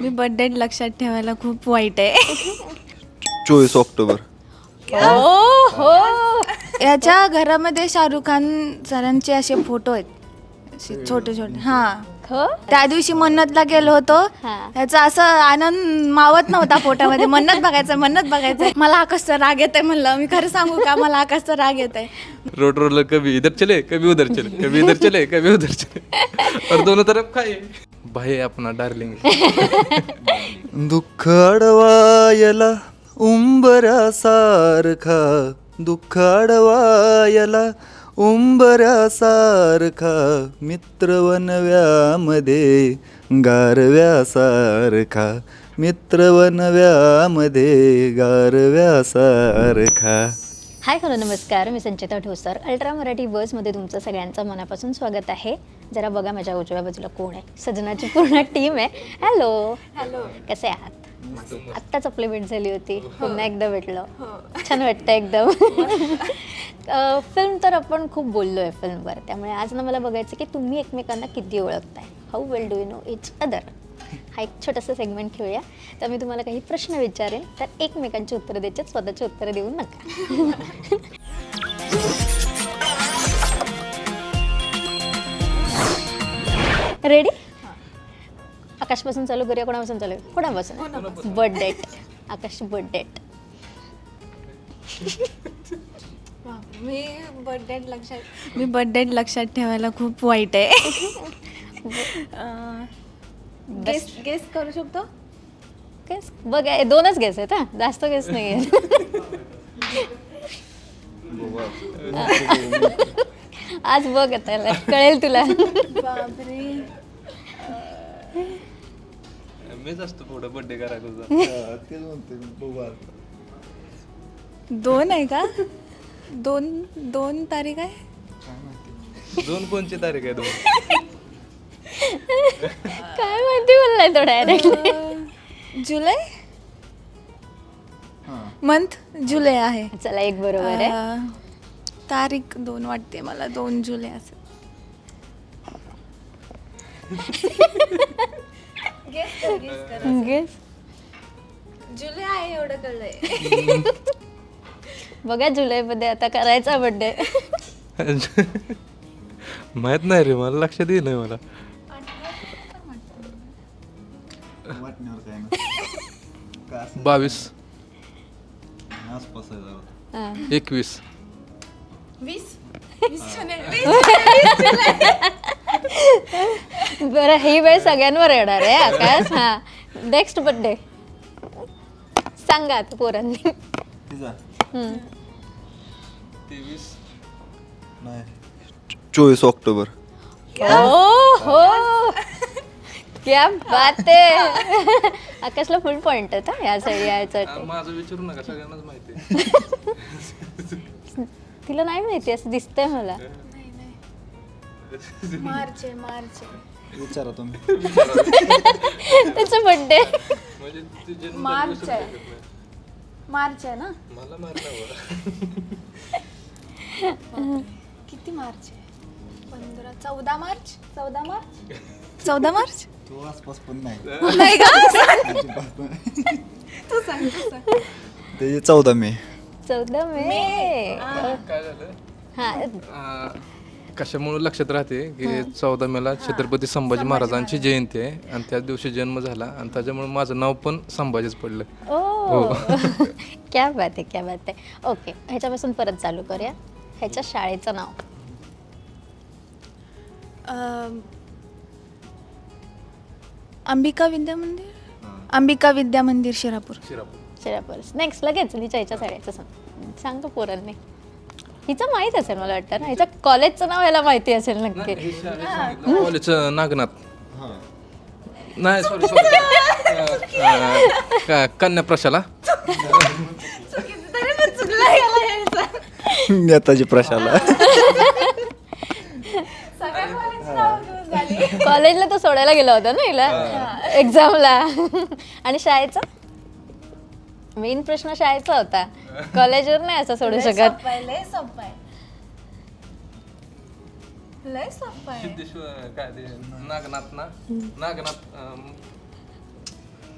मी birthday लक्षात ठेवायला खूप वाईट आहे. चोवीस ऑक्टोबर. हो हो. याच्या घरामध्ये शाहरुख खान सरांचे असे फोटो आहेत. असे छोटे छोटे. हां. हो. त्या दिवशी मन्नतला गेलो होतो. हां. त्याचा असं आनंद मावत नव्हता फोटोमध्ये मन्नत बघायचं मन्नत बघायचं मला आकाशचा राग येत आहे म्हणलं. मी खरं सांगू का? मला आकाशचा राग येत आहे रोड रोलर कभी इधर चले कभी उधर चले कभी इधर चले कभी उधर चले. और दोनों तरफ खाए भाई अपना डार्लिंग दुःख अडवायला उंबऱ्यासारखा दुःख अडवायला उंबऱ्यासारखा मित्रवनव्यामध्ये गारव्यासारखा मित्रवनव्यामध्ये गारव्यासारखा. हाय हॅलो नमस्कार. मी संचिता ठोसर. अल्ट्रा मराठी बसमध्ये तुमचं सगळ्यांचं मनापासून स्वागत आहे. जरा बघा माझ्या उजव्या बाजूला कोण आहे. सजनाची पूर्ण टीम आहे. हॅलो. हॅलो. कसे आहात? आत्ताच आपली भेट झाली होती. पुन्हा एकदा भेटलो. छान वाटतं एकदम. फिल्म तर आपण खूप बोललो आहे फिल्मवर त्यामुळे आज ना मला बघायचं की तुम्ही एकमेकांना किती ओळखताय? How well do you know each other हा एक छोटासा सेगमेंट खेळूया. तर मी तुम्हाला काही प्रश्न विचारेन तर एकमेकांची उत्तरं द्यायची स्वतःची उत्तरं देऊ नका. रेडी आकाशपासून चालू करूया कोणापासून चालू आहे? कोणापासून? Birth date Akash birth date मी बर्थडे लक्षात मी बर्थडे लक्षात ठेवायला खूप वाईट आहे. गेस गेस करू शकतो? गेस बघ दोनच गेस आहेत हा. जास्त गेस नाही आहेत. आज बघ आता कळेल तुला. बापरे. मीच असतो पुढं बर्थडे करायला दोन आहे का? दोन दोन तारीख आहे? दोन कोणची तारीख आहे दोन? काय माहिती बोललाय तो डायरेक्ट जुलै? मंथ जुलै आहे. चला एक बरोबर आहे. अं, तारीख दोन वाटते मला दोन जुलै असं. गेस जुलै आहे एवढं कळलंय. बघा जुलैमध्ये आता करायचा बर्थडे माहीत नाही रे मला लक्षात येईल मला. बावीस. एकवीस. वीस? बरं ही वेळ सगळ्यांवर येणार आहे आकाश. हा. नेक्स्ट बर्थडे सांगा आता पोरांनी. हम्म. तेवीस. चोवीस ऑक्टोबर. ओ हो? क्या बात आहे. आकाशला फुल पॉइंट आहेत हा या साईड यायचं माझं विचारू नका सगळ्यांनाच माहिती आहे. तिला नाही माहिती असं दिसतंय मला. मार्च आहे मार्च. आहे विचारा तुम्ही. त्याचा बर्थडे म्हणजे ती जन्म मार्च. आहे मार्च आहे ना? मला मारला किती मार्च? आहे पंधरा चौदा मार्च? चौदा मार्च? चौदा मार्च? तो आसपास पण नाही. नाही का? तू सांग तू सांग. ते चौदा मे. चौदा मे. काय झालं? हा. अं, कशामुळे लक्षात राहते की चौदा मेला छत्रपती संभाजी महाराजांची जयंती आहे आणि त्याच दिवशी जन्म झाला आणि त्याच्यामुळे माझं नाव पण संभाजीच पडलं. ओ. क्या बात आहे क्या बात आहे. ओके ह्याच्यापासून परत चालू करूया. ह्याच्या शाळेचं नाव. अं, अंबिका विद्या मंदिर? अंबिका विद्या मंदिर शिरापूर. शिरापूर. नेक्स्ट लगेच हिच्या ह्याच्या शाळेचं सांग. सांग पोरांनी. हिचं माहीत असेल मला वाटतं ना. हिचं कॉलेजचं नाव याला माहिती असेल नक्की. कॉलेजचं नागनाथ. नाही सॉरी सॉरी कन्या प्रशाला नेताजी प्रशाला. कॉलेजला तो सोडायला गेला होता ना हिला? एक्झामला आणि शाळेचा? मेन प्रश्न शाळेचा होता. कॉलेजवर नाही असं सोडू शकत. लय सोपं आहे. लय सोपं आहे. सिद्धेश्वर काय ते नागनाथ ना? नागनाथ अं,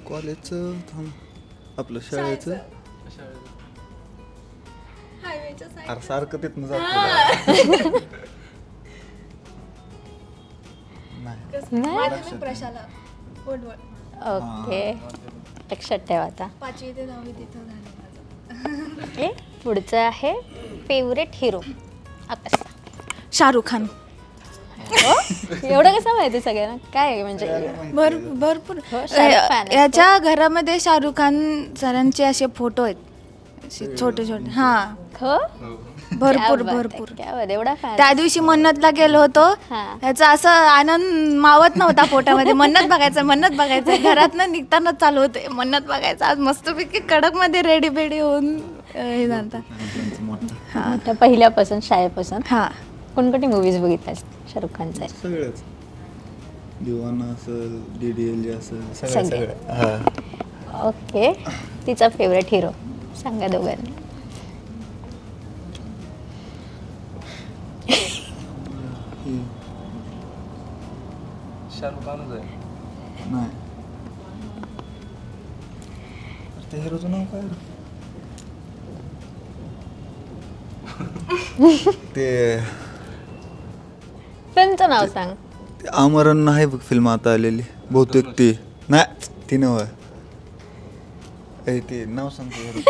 कॉलेजचं थांब. आपलं शाळेचं? अरे सारखं तिथनं जातो नाही. माध्यमिक प्रशाला. ओके. लक्षात ठेवा आता. पाचवी ते दहावी तिथं झालं माझं. ओके पुढचं आहे फेवरेट हिरो आकाश. शाहरुख खान. हो? एवढं कसं माहिती सगळ्यांना? काय आहे म्हणजे? भर भरपूर. हो, शाहरुख fan आहे. याच्या घरामध्ये शाहरुख खान सरांचे असे फोटो आहेत. असे छोटे छोटे हा हो. भरपूर क्या बात आहे, भरपूर. क्या बात आहे, एवढा त्या दिवशी मन्नतला गेलो होतो. हा. याचा असं आनंद मावत नव्हता पोटामध्ये. मन्नत बघायचं मन्नत बघायचं. घरातनं निघताना चालू होते. मन्नत बघायचं. आज मस्तपैकी कडकमध्ये रेडी बेडी होऊन हे. त्या पहिल्यापासून शाळेपासून. हा. कोणकोणती मूवीज बघितल्यास शाहरुख खानचे. सगळंच. दिवाना असेल असेल सगळं. हा. ओके. तिचा फेवरेट हिरो सांगा दोघांनी. शाहरुख खानच आहे नाही. त्या हिरोचं नाव काय? ते फिल्मचं नाव सांग. ते आमरण आहे बघ फिल्म आता आलेली. बहुतेक ती. नाही ती नव ते नाव सांगतो.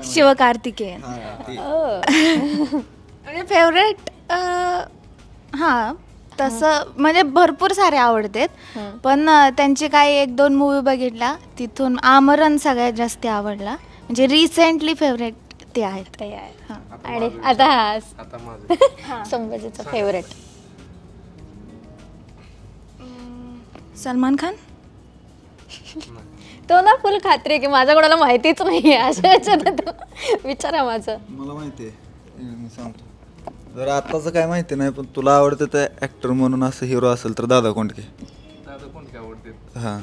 शिवकार्तिकेयन. हा. ओ. म्हणजे फेवरेट हां तसं म्हणजे भरपूर सारे आवडतात. पण अं, त्यांचे काही एक दोन मूवी बघितला तिथून आमरण सगळ्यात जास्त आवडला. म्हणजे रिसेंटली फेवरेट ते आहेत. ते आहे हां. आणि आता हा. आता माझं. संभाजीचा फेवरेट सलमान खान? तो ना फुल खात्री आहे की माझ्या कोणाला माहितीच नाही आहे अशा याच्यात तो. विचारा माझं. मला माहिती आहे मी सांगतो. जर आत्ताचं काय माहिती नाही पण तुला आवडतं त्या ॲक्टर म्हणून असं हिरो असेल तर दादा कोंडके. दादा कोणते आवडते. हां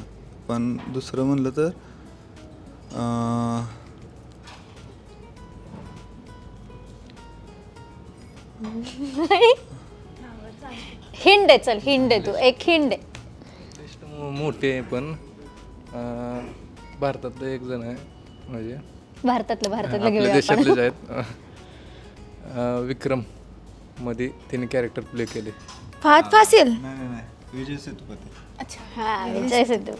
पण दुसरं म्हणलं तर अं, हिंड आहे चल हिंड आहे तू एक हिंड. आहे लिस्ट मोठे आहे पण अं, भारतातलं एक जण आहे म्हणजे भारतातलं भारतातलं आपल्या घेऊया देशातलेच आहेत. अं, विक्रम. मध्ये तिने कॅरेक्टर प्ले केले. फात फासील? नाही नाही नाही. विजय सेतुपती. हा विजय सिद्धू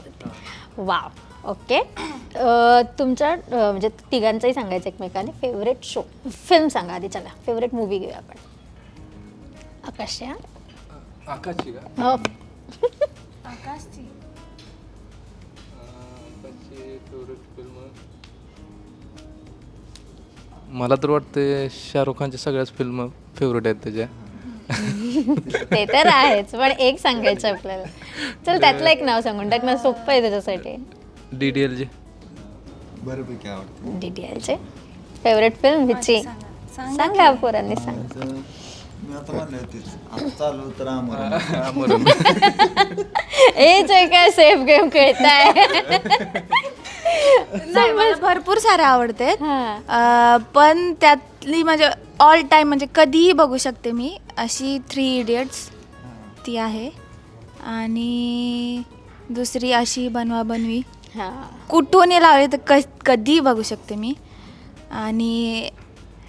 वाव ओके. अं, तुमच्या अं, म्हणजे तिघांचंही सांगायचं एकमेकांनी. फेवरेट शो फिल्म सांगा आधी चला. फेवरेट मूवी घेऊया आपण. आकाशची का? हो. आकाशची. मला तर वाटते शाहरुख खानच्या सगळ्याच फिल्म फेवरेट आहेत त्याच्या ते तर आहेच पण एक सांगायचं आपल्याला. चल त्यातलं एक नाव सांगून टाक ना सोपं आहे त्याच्यासाठी. डी डी एल जे बऱ्यापैकी आवडतं. डी एलचे फेवरेट फिल्म हिची सांगा. पोरांनी सांग. मी आता म्हणलं होतीच आता चालू तर आम्हाला आमरण ए जे काय सेफ गेम खेळताय. नाही मला भरपूर हा. अं, पण त्यातली म्हणजे ऑल टाइम म्हणजे कधीही बघू शकते मी. अशी थ्री इडियट्स ती आहे. आणि दुसरी अशी बनवा बनवी. हा. कुठूनही लावली तर क कधीही बघू शकते मी. आणि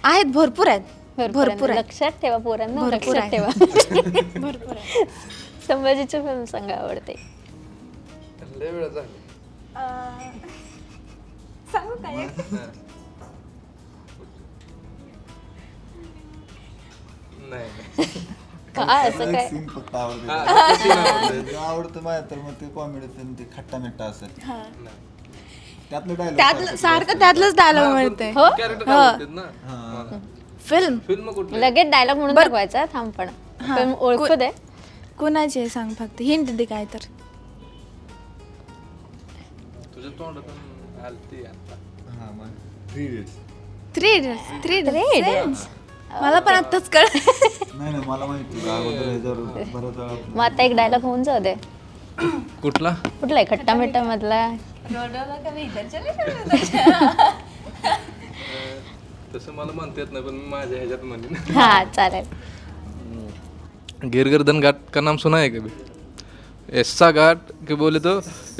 आहेत भरपूर आहेत. भरपूर भरपूर आहेत. लक्षात ठेवा पोरांना भरपूर लक्षात आहे. ठेवा. भरपूर आहेत. संभाजीची फिल्म सांगा आवडते. लय वेळा झाली. नाही का असं काय फक्त आवडते माझ्या तर मग ते कॉमेडी ते खट्टा मिट्टा असेल. त्यातलं सारखं त्यातलंच डायलॉग मिळते. हो? कॅरेक्टर आवडतात ना? फिल्म फिल्म कुठली? लगेच डायलॉग म्हणून दाखवायचा थांब पण. हा. ओळखू दे. कुणाचे सांग फक्त? हिंट दे काय तर. तुझ्या तोंडातून आलती आता हां मग three idiots three idiots three Three idiots मला पण आत्ताच कळ नाही नाही मला माहिती. आहे. अगोदर ह्याच्यावर बऱ्याच वेळा मग आता एक डायलॉग होऊन जाऊ दे. कुठला? कुठला आहे? खट्टा मिट्टा मधला तसं मला म्हणता येत नाही पण मी माझ्या ह्याच्यात म्हणेन. हा चालेल. गिरगर्दन घाट का नाम सुना है कभी ऐसा घाट कि बोले तो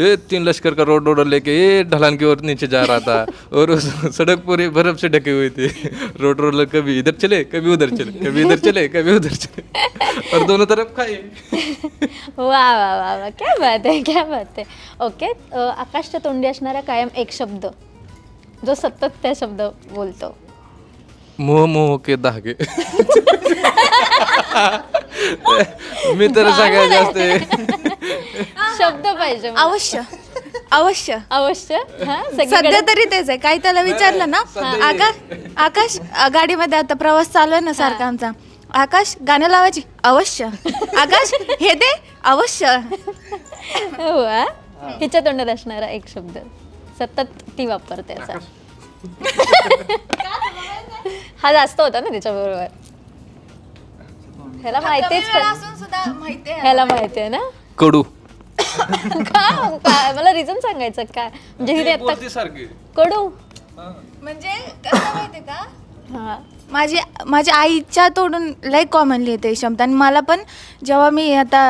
ये तीन लश्कर का रोड रोड लेके ये ढलान की ओर नीचे जा रहा था। और उस सड़क पूरी बर्फ से ढकी हुई थी। रोड रोड कभी इधर चले कभी उधर चले कभी इधर चले कभी उधर चले। और दोनों तरफ खाए वा वा वा वा क्या बात आहे क्या बात आहे ओके आकाशच्या तोंडी असणारा कायम एक शब्द जो सतत त्या शब्द बोलतो. मोह मोह के धागे. मी तर सगळ्यात जास्त शब्द पाहिजे मला. अवश्य. अवश्य. अवश्य? हा? सध्या तरी तेच आहे. काही त्याला विचारलं ना? आकाश आकाश अ, गाडीमध्ये आता प्रवास चालू आहे ना सारखा आमचा. आकाश गाणं लावायची? अवश्य. आकाश हे दे. अवश्य. वा हिच्या तोंडात असणारा एक शब्द. सतत ती वापरते असा. हा जास्त होता ना तिच्याबरोबर ह्याला माहितीच ह्याला माहिती आहे ना? कडू. का? काय? मला रिझन सांगायचं काय म्हणजे हिने आता सारखी. कडू. म्हणजे कसं माहितीये का? हा. माझी माझ्या आईच्या तोडून लय कॉमनली येते शब्द आणि मला पण जेव्हा मी आता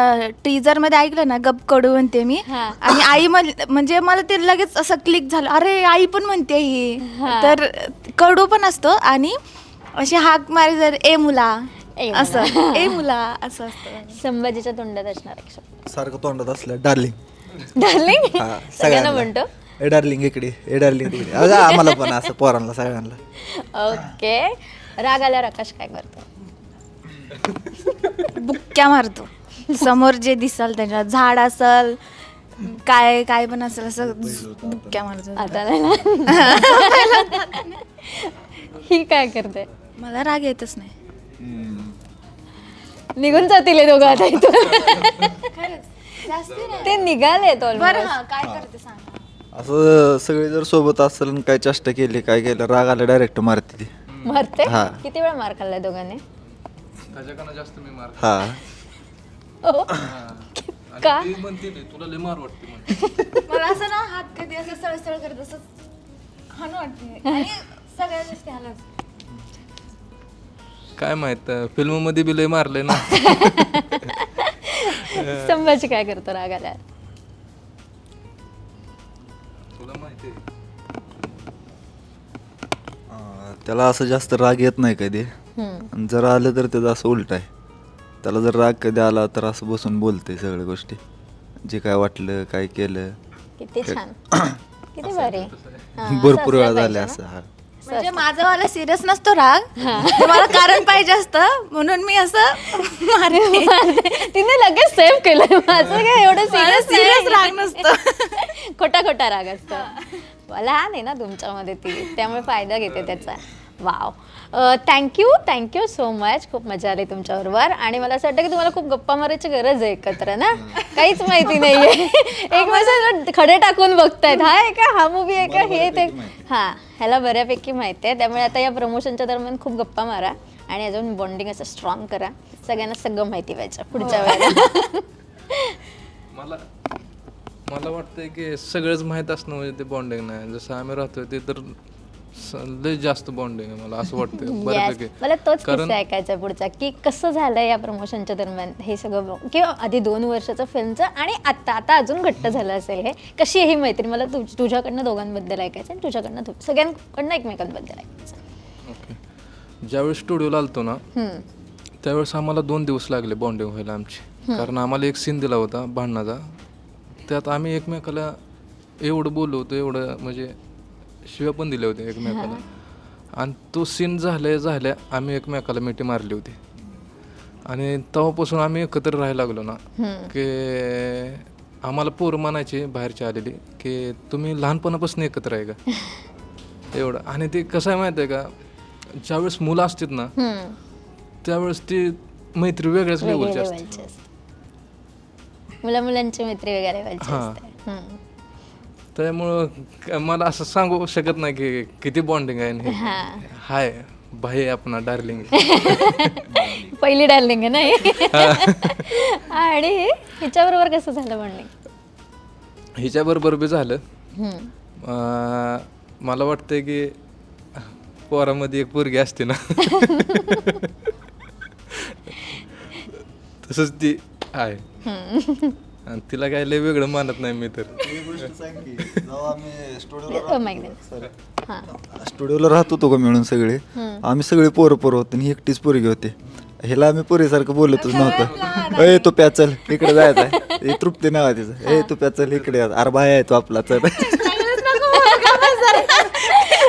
टीजरमध्ये ऐकलं ना गप कडू म्हणते मी हा. आणि आई म्हण- म्हणजे मला ते लगेच असं क्लिक झालं. अरे आई पण म्हणते ही. हा. तर कडू पण असतो आणि अशी हाक मारी जर ए मुला. ए मुला. असं. ए मुला. असं असतं. संभाजीच्या तोंडात असणार एक शब्द. सारखं तोंडात असलं डार्लिंग. डार्लिंग? हा सगळ्यांना म्हणतो. ए डार्लिंग इकडे ए डार्लिंग तिकडे. अगं आम्हाला पण असं पोरांना सगळ्यांना. ओके. राग आल्यावर आकाश काय करतो? बुक्क्या मारतो. समोर जे दिसल त्याच्या झाड असल काय काय पण असेल असं बुक्क्या मारतो. आता नाही ना. ही काय करते? मला राग येतच नाही. निघून जातील हे दोघं आता इथून. ते निघाले तो बरं हा, काय करते सांग. असं सगळे जर सोबत असेल आणि काय चेष्टा केली काय केलं राग आला डायरेक्ट मारते ती. मरते? हा. किती वेळा मार खाल्लाय दोघांनी? त्याच्याकडनं जास्त मी मार हा. का ती म्हणते ते, तुला लय मार वाटते म्हणे. मला असं ना हात कधी असं सळसळ करत असं हान वाटते. आणि सगळ्या हालत. काय माहीत फिल्ममध्ये बी लय मारलंय ना. संभाजी काय करतो राग आल्यावर? तुला माहिती अं, त्याला असं जास्त राग येत नाही कधी. हम्म. आणि जर आलं तर त्याचं असं उलट आहे. त्याला जर राग कधी आला तर असं बसून बोलते सगळ्या गोष्टी. जे काय वाटलं काय केलं. किती छान. किती भारी. हा, असं भरपूर वेळा झाले पाहिजे असं हा. म्हणजे माझं मला सिरियस नसतो राग. ते मला कारण पाहिजे असतं म्हणून मी असं मारते. तिने लगेच सेव्ह केलं माझं. काय एवढं सिरियस सिरियस राग नसतो. खोटा खोटा राग असतो. लहान आहे ना तुमच्यामध्ये ती. त्यामुळे फायदा घेते त्याचा. Wow thank you thank you so much खूप मजा आली तुमच्याबरोबर. आणि मला असं वाटतं की तुम्हाला खूप गप्पा मारायची गरज आहे एकत्र ना? काहीच माहिती नाहीये. एक माझं खडे टाकून बघतायत. हा आहे का? हा मूवी आहे का हे ते हा ह्याला बऱ्यापैकी माहिती आहे. त्यामुळे आता या प्रमोशनच्या दरम्यान खूप गप्पा मारा. आणि अजून बॉन्डिंग असं स्ट्रॉंग करा. सगळ्यांना सगळं माहिती पाहिजे पुढच्या वेळेला. मला मला वाटतंय की सगळंच माहीत असणं म्हणजे ते बॉन्डिंग नाही. जसं आम्ही राहतोय ते तर लय जास्त बॉन्डिंग आहे मला असं वाटतं Yes. मला तोच किस्सा ऐकायचा आहे पुढचा की कसं झालं या प्रमोशनच्या दरम्यान? हे सगळं किंवा आधी दोन वर्षाचं फिल्मचं आणि आता आता अजून घट्ट झालं असेल हे कशी आहे ही मैत्री? मला तुझ तुझ्याकडनं दोघांबद्दल ऐकायचं आणि तुझ्याकडनं तू सगळ्यांकडनं एकमेकांबद्दल ऐकायचं. ओके ज्यावेळेस स्टुडिओला आलतो ना हम्म. त्यावेळेस आम्हाला दोन दिवस लागले बॉन्डिंग व्हायला आमची. कारण आम्हाला एक सीन दिला होता भांडणाचा. त्यात आम्ही एकमेकाला एवढं बोललो होतो एवढं म्हणजे शिव्या पण दिल्या होत्या एकमेकाला. आणि तो सीन झाल्या झाल्या आम्ही एकमेकाला मिठी मारली होती. आणि तेव्हापासून आम्ही एकत्र राहायला लागलो ना की आम्हाला पोरं म्हणायची बाहेरची आलेली की तुम्ही लहानपणापासून एकत्र आहे का? एवढं. आणि ते कसं आहे माहिती आहे का? ज्यावेळेस मुलं असतात ना. त्यावेळेस ती मैत्री वेगळ्याच वेगळ्या लेवलची असते. मुला मुलांची मैत्री हा. त्यामुळं क- मला असं सांगू शकत नाही की किती बॉन्डिंग आहे आणि हे. हा. हाय भाई आपला डार्लिंग पहिली डार्लिंग आहे नाही आणि हिच्याबरोबर कसं झालं बॉन्डिंग हिच्याबरोबर बी झालं. अं, मला वाटतंय की पोरामध्ये एक पोरगी असते ना. तसंच ती आहे. आणि तिला काय लय वेगळं मानत नाही मी तर. अ, माहिती नाही. हां. स्टुडिओला राहत होतो का मिळून सगळे? आम्ही सगळे पोरं पोरं होतो आणि ही एकटीच पोरगी होते. ह्याला आम्ही पोरीसारखं बोलतच नव्हतं. ए तू प्याचल इकडे जायचं आहे. तृप्ती नाव आहे तिचं. ए तू प्याचल इकडे ये. अरे बाय आहे तो आपला चल.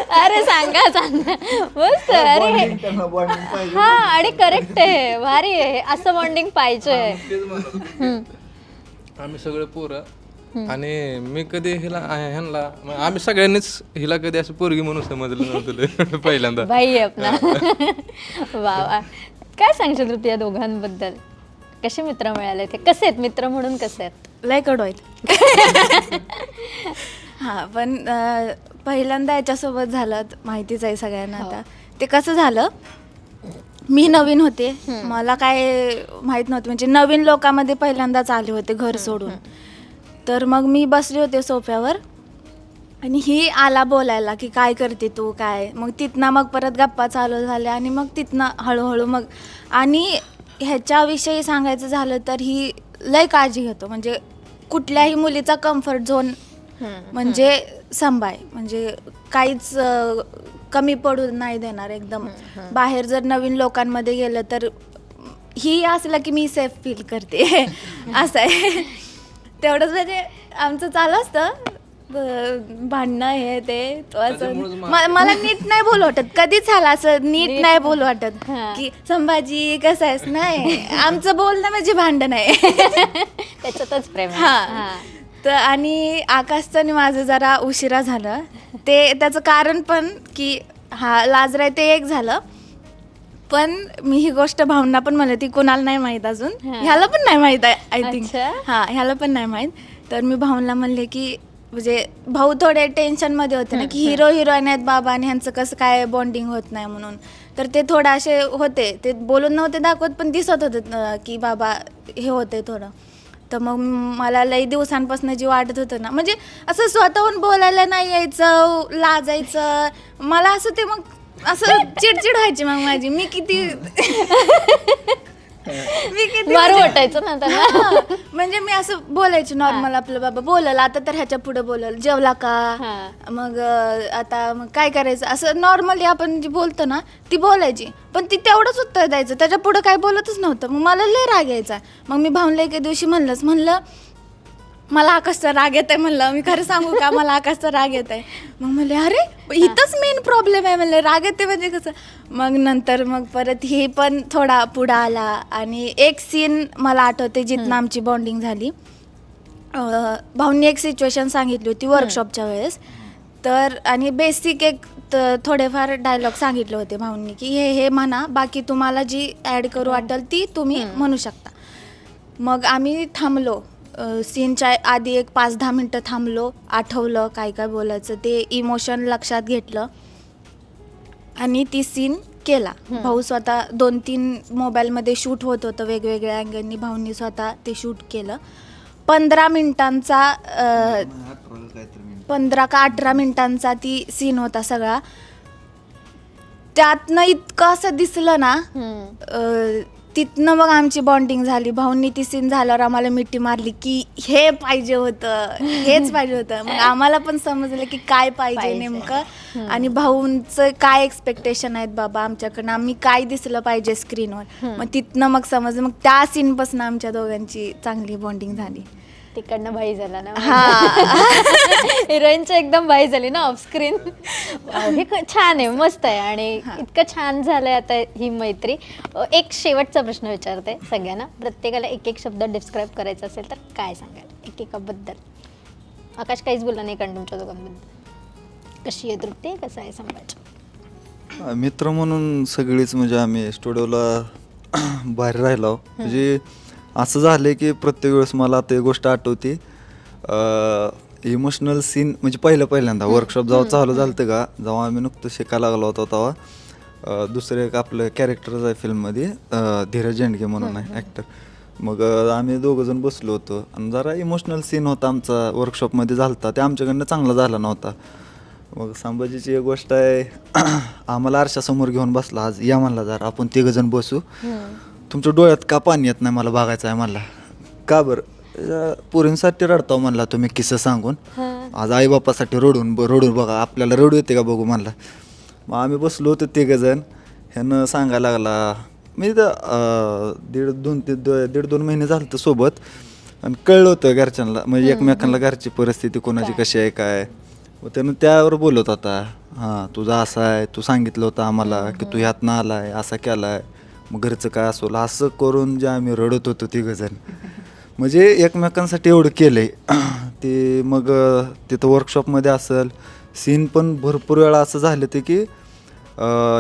अरे सांगा सांगा. मस्त अरे. हा आणि करेक्ट आहे. भारी आहे. असं बॉन्डिंग पाहिजे. हम्म. आम्ही सगळे पोरं. आणि मी कधी हिला ह्यांना आम्ही सगळ्यांनीच हिला कधी असं पोरगी म्हणून समजलं नव्हतं लय पहिल्यांदा. भाई आहे आपला. वा वा. काय सांगशील तू या दोघांबद्दल? कसे मित्र मिळाले ते? कसे आहेत? मित्र म्हणून कसे आहेत? लय कडू आहेत. हां पण अं, पहिल्यांदा याच्यासोबत झालं माहितीच आहे सगळ्यांना आता. ते कसं झालं? मी नवीन होते. मला काय माहीत नव्हतं. म्हणजे नवीन लोकांमध्ये पहिल्यांदाच आले होते घर सोडून. तर मग मी बसले होते सोफ्यावर आणि ही आला बोलायला की काय करते तू काय? मग तिथनं मग परत गप्पा चालू झाल्या आणि मग तिथनं हळूहळू मग आणि ह्याच्याविषयी सांगायचं झालं तर ही लय काळजी घेतो. म्हणजे कुठल्याही मुलीचा कम्फर्ट झोन म्हणजे संभाय. म्हणजे काहीच कमी पडू नाही देणार एकदम. बाहेर जर नवीन लोकांमध्ये गेलं तर ही असलं की मी सेफ फील करते. असं आहे. तेवढंच म्हणजे आमचं चालू असतं. भांडणं हे ते तो असं. मला नीट नाही बोलू वाटत. कधीच झालं असं नीट नाही बोलू वाटत. की संभाजी कसं आहेस? नाही. आमचं बोलणं म्हणजे भांडण आहे. त्याच्यातच प्रेम आहे. हा. हा. तर आणि आकाशचं आणि माझं जरा उशिरा झालं. ते त्याचं कारण पण की हा लाजराय ते एक झालं. पण मी ही गोष्ट भावना पण म्हणले ती कोणाला नाही माहीत अजून. ह्याला पण नाही माहीत आय थिंक. हां ह्याला पण नाही माहीत. तर मी भावना म्हणले की म्हणजे भाऊ थोडे टेन्शनमध्ये होते ना की हिरो हिरोईन आहेत बाबा आणि ह्यांचं कसं काय बॉन्डिंग होत नाही म्हणून. तर ते थोडं असे होते. ते बोलून नव्हते दाखवत पण दिसत होते की बाबा हे होते थोडं. तर मग मला लई दिवसांपासून जी वाटत होतं ना. म्हणजे असं स्वतःहून बोलायला नाही यायचं लाजायचं. मला असं ते मग असं चिडचिड व्हायची मग माझी. मी किती मी किती मारू म्हणजे- वाटायचं ना त्यांना हा, म्हणजे मी असं बोलायची नॉर्मल आपलं बाबा बोलल आता तर ह्याच्या पुढे बोलल जेवला का? हा. मग अं, आता मग काय करायचं? असं नॉर्मली आपण जी बोलतो ना ती बोलायची. पण ती तेवढंच उत्तर द्यायचं. त्याच्या पुढे काय बोलतच नव्हतं. मग मला लय राग यायचा. मग मी भावनला एके दिवशी म्हणलंच म्हणलं मला आकाशचा राग येत आहे म्हणलं. मी खरं सांगू का? मला आकाशचा राग येत आहे मग म्हणले अरे इथंच मेन प्रॉब्लेम आहे. म्हणलं राग येते म्हणजे कसं? मग नंतर मग परत हे पण थोडा पुढं आला. आणि एक सीन मला आठवते जिथनं आमची बॉन्डिंग झाली. भाऊंनी एक सिच्युएशन सांगितली होती वर्कशॉपच्या वेळेस. तर आणि बेसिक एक थोडेफार डायलॉग सांगितले होते भाऊंनी की हे हे म्हणा बाकी तुम्हाला जी ॲड करू वाटेल ती तुम्ही म्हणू शकता. मग आम्ही थांबलो. सीनच्या आधी एक पाच दहा मिनटं थांबलो आठवलं काय काय बोलायचं ते इमोशन लक्षात घेतलं. आणि ती सीन केला. भाऊ स्वतः दोन तीन मोबाईलमध्ये शूट होत होतं वेगवेगळ्या अँगलनी भाऊंनी स्वतः ते शूट केलं. पंधरा मिनिटांचा अं, पंधरा का अठरा मिनिटांचा ती सीन होता सगळा. त्यातनं इतकं असं दिसलं ना हम्म. अं, तिथनं मग आमची बॉन्डिंग झाली. भाऊंनी ती सीन झाल्यावर आम्हाला मिठी मारली की हे पाहिजे होतं. हेच पाहिजे होतं. मग आम्हाला पण समजलं की काय पाहिजे पाहिजे. नेमकं. आणि भाऊंचं काय एक्सपेक्टेशन आहेत बाबा आमच्याकडनं? आम्ही काय दिसलं पाहिजे स्क्रीनवर मग तिथनं मग समजलं. मग त्या सीनपासून आमच्या दोघांची चांगली बॉन्डिंग झाली. तिकडनं भाई झाला ना. हा. हिरोईनची एकदम भाई झाली ना ऑफ स्क्रीन हे क- छान आहे मस्त आहे आणि इतकं छान झालंय आता ही मैत्री. अ, एक शेवटचा प्रश्न विचारते सगळ्यांना. प्रत्येकाला एक एक शब्द डिस्क्राईब करायचा असेल तर काय सांगाल? एकेकाबद्दल. आकाश काहीच बोलला नाही कारण तुमच्या दोघांबद्दल. कशी आहे तृप्ती? कसं आहे संभाजी? मित्र म्हणून सगळीच म्हणजे आम्ही स्टुडिओला बाहेर राहिलो. म्हणजे असं झालं की प्रत्येक वेळेस मला आता एक गोष्ट आठवते. इमोशनल सीन म्हणजे पहिलं पहिल्यांदा वर्कशॉप जेव्हा चालू झालं होतं का जेव्हा आम्ही नुकतं शिकायला लागलो होतो तेव्हा दुसरं एक आपलं कॅरेक्टरच आहे फिल्ममध्ये धीरज जेंडगे म्हणून आहे ॲक्टर मग आम्ही दोघंजण बसलो होतो आणि जरा इमोशनल सीन होता आमचा वर्कशॉपमध्ये झाला होता ते आमच्याकडनं चांगला झाला नव्हता. मग संभाजीची एक गोष्ट आहे आम्हाला आरशासमोर घेऊन बसला. आज या म्हणला जरा आपण तिघजण बसू. तुमच्या डोळ्यात का पाणी येत नाही मला बघायचं आहे मला का बरं? पोरींसाठी रडतो म्हणला तुम्ही किस्सा सांगून. हां. आज आईबापासाठी रडून ब- रडून बघा आपल्याला रडू येते का बघू म्हणला. मग आम्ही बसलो होतो तिघंजण. ह्यानं सांगायला लागला मी तर अं, दीड दोन ते दो- दीड दोन महिने झालं होतं सोबत. आणि कळलं होतं घरच्यांना म्हणजे एकमेकांना घरची परिस्थिती कोणाची कशी आहे काय? मग त्यानं त्यावर बोलत होता हां तुझा असा आहे तू सांगितलं होतं आम्हाला की तू ह्यातनं आलाय असा केलाय. मग घरचं काय असोल असं करून जे आम्ही रडत होतो तिघंजण. म्हणजे एकमेकांसाठी एवढं केलं आहे ते मग तिथं वर्कशॉपमध्ये असेल सीन पण भरपूर वेळा असं झालं ते की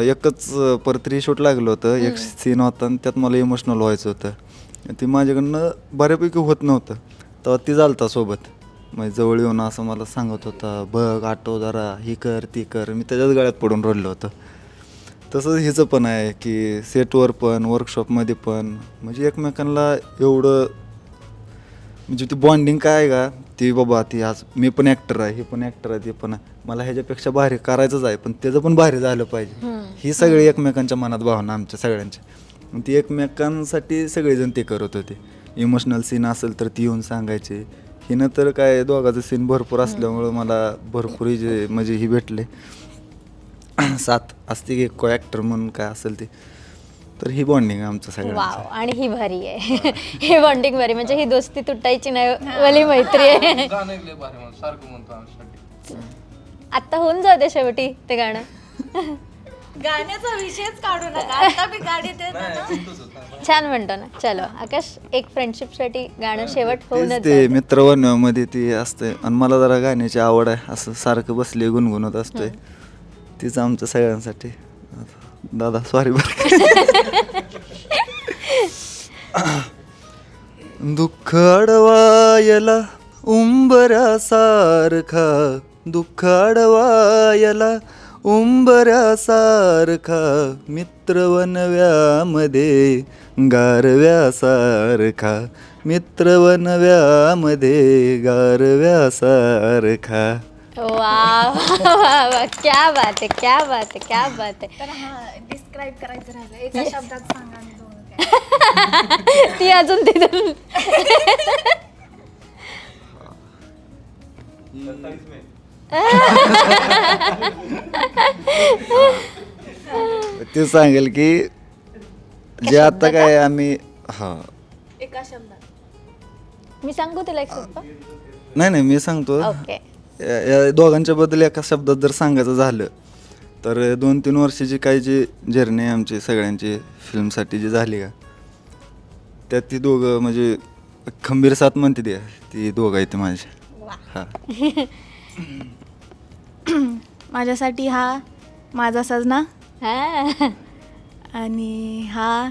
एकच परत रिशूट लागलं होतं. एक सीन होता आणि त्यात मला इमोशनल व्हायचं होतं. ते माझ्याकडनं बऱ्यापैकी होत नव्हतं. तेव्हा ती चालता सोबत. म्हणजे जवळ येऊन असं मला सांगत होता बघ आठव जरा ही कर ती कर. मी त्याच्याच गळ्यात पडून रडलो होतं. तसंच हिचं पण आहे की सेटवर पण वर्कशॉपमध्ये पण म्हणजे एकमेकांना एवढं म्हणजे ती बॉन्डिंग काय आहे का? ती बाबा ती आज मी पण ॲक्टर आहे हे पण ॲक्टर आहे ते पण आहे. मला ह्याच्यापेक्षा भारी करायचंच आहे पण त्याचं पण भारी झालं पाहिजे. ही सगळी एकमेकांच्या मनात भावना आमच्या सगळ्यांच्या. आणि ती एकमेकांसाठी सगळेजण ते करत होते. इमोशनल सीन असेल तर ती येऊन सांगायचे. हिनं तर काय दोघाचं सीन भरपूर असल्यामुळं मला भरपूर जे म्हणजे ही भेटले. सात असते की को ॲक्टर म्हणून काय असेल ते तर ही बॉन्डिंग आमचं सगळ्यांचं. वाव आणि ही भारी आहे. ही बॉन्डिंग भारी म्हणजे ही दोस्ती तुटायची नाही वाली मैत्री आहे. गाणं एक लय भारी म्हणतो, सारखं म्हणतो आमच्यासाठी आत्ता होऊन जाते शेवटी ते गाणं. गाण्याचा विषयच काढू नका. आता मी छान म्हणतो ना. चलो आकाश एक फ्रेंडशिपसाठी गाणं शेवट होऊनच तेच ते जातं. मित्रवन्यामध्ये ती असते आणि मला जरा गाण्याची आवड आहे. असं सारखं बसले गुणगुणत असतोय. तीच आमचं सगळ्यांसाठी. दादा सॉरी बरं दुःख अडवायला उंबऱ्यासारखा दुःख अडवायला उंबऱ्यासारखा मित्रवनव्यामध्ये गारव्यासारखा मित्रवनव्यामध्ये गारव्यासारखा. वा वा वा क्या बात आहे क्या बात आहे क्या बात आहे तर हा डिस्क्राईब करायचं राहिलं. एका शब्दात सांगा आणि दोन काय. ती अजून तिथून. ते सांगेल की जे आता काय आम्ही हा. एका शब्दात. मी सांगू तुला एक सोपं नाही नाही मी सांगतो. ओके या या दोघांच्या बद्दल एका शब्दात जर सांगायचं झालं तर दोन तीन वर्षाची काही जी जर्नी आहे आमची सगळ्यांची फिल्मसाठी जी झाली का त्यात ती दोघं म्हणजे खंबीर साथ म्हणते ती ती दोघं आहेत माझे. हा. माझ्यासाठी हा माझा सजना. हा. आणि हा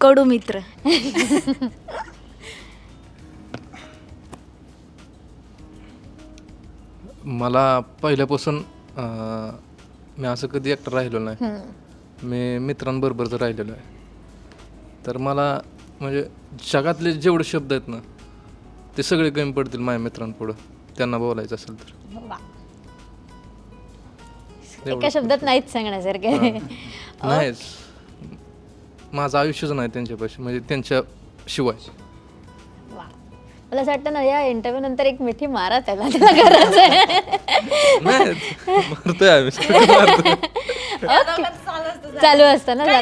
कडू मित्र. मला पहिल्यापासून अं, मी असं कधी एकटं राहिलो नाही हम्म. मी मित्रांबरोबरच राहिलेलो आहे तर मला म्हणजे जगातले जेवढे शब्द आहेत ना ते सगळे कमी पडतील माझ्या मित्रांपुढं त्यांना बोलायचं असेल तर वा. एका शब्दात नाहीच सांगण्यासारखे नाहीच माझं आयुष्यच नाही त्यांच्यापाशी म्हणजे त्यांच्या शिवाय. मला असं वाटतं ना या इंटरव्ह्यू नंतर एक मिठी मारा त्याला त्याला गरज आहे. मारतोय आम्ही. चालू असतं ना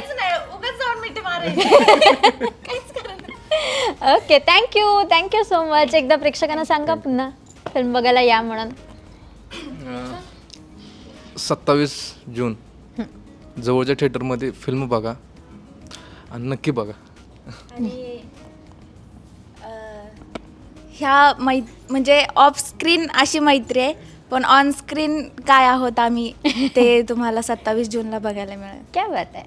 okay thank you thank you so much एकदा प्रेक्षकांना सांगा पुन्हा. फिल्म बघायला या म्हणून. सत्तावीस जून. जवळच्या थिएटरमध्ये फिल्म बघा. आणि नक्की बघा. आणि ह्या मै म्हणजे ऑफ स्क्रीन अशी मैत्री आहे पण ऑन स्क्रीन काय आहोत आम्ही ते तुम्हाला सत्तावीस जूनला बघायला मिळेल. क्या बात आहे.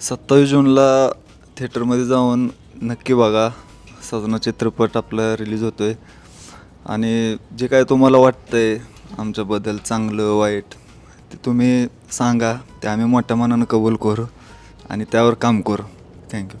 सत्तावीस जूनला थिएटरमध्ये जाऊन नक्की बघा. सजना चित्रपट आपला रिलीज होतोय. आणि जे काय तुम्हाला वाटतंय आमच्याबद्दल चांगलं वाईट ते तुम्ही सांगा. ते आम्ही मोठ्या मनानं कबूल करू. आणि त्यावर काम करू. थँक्यू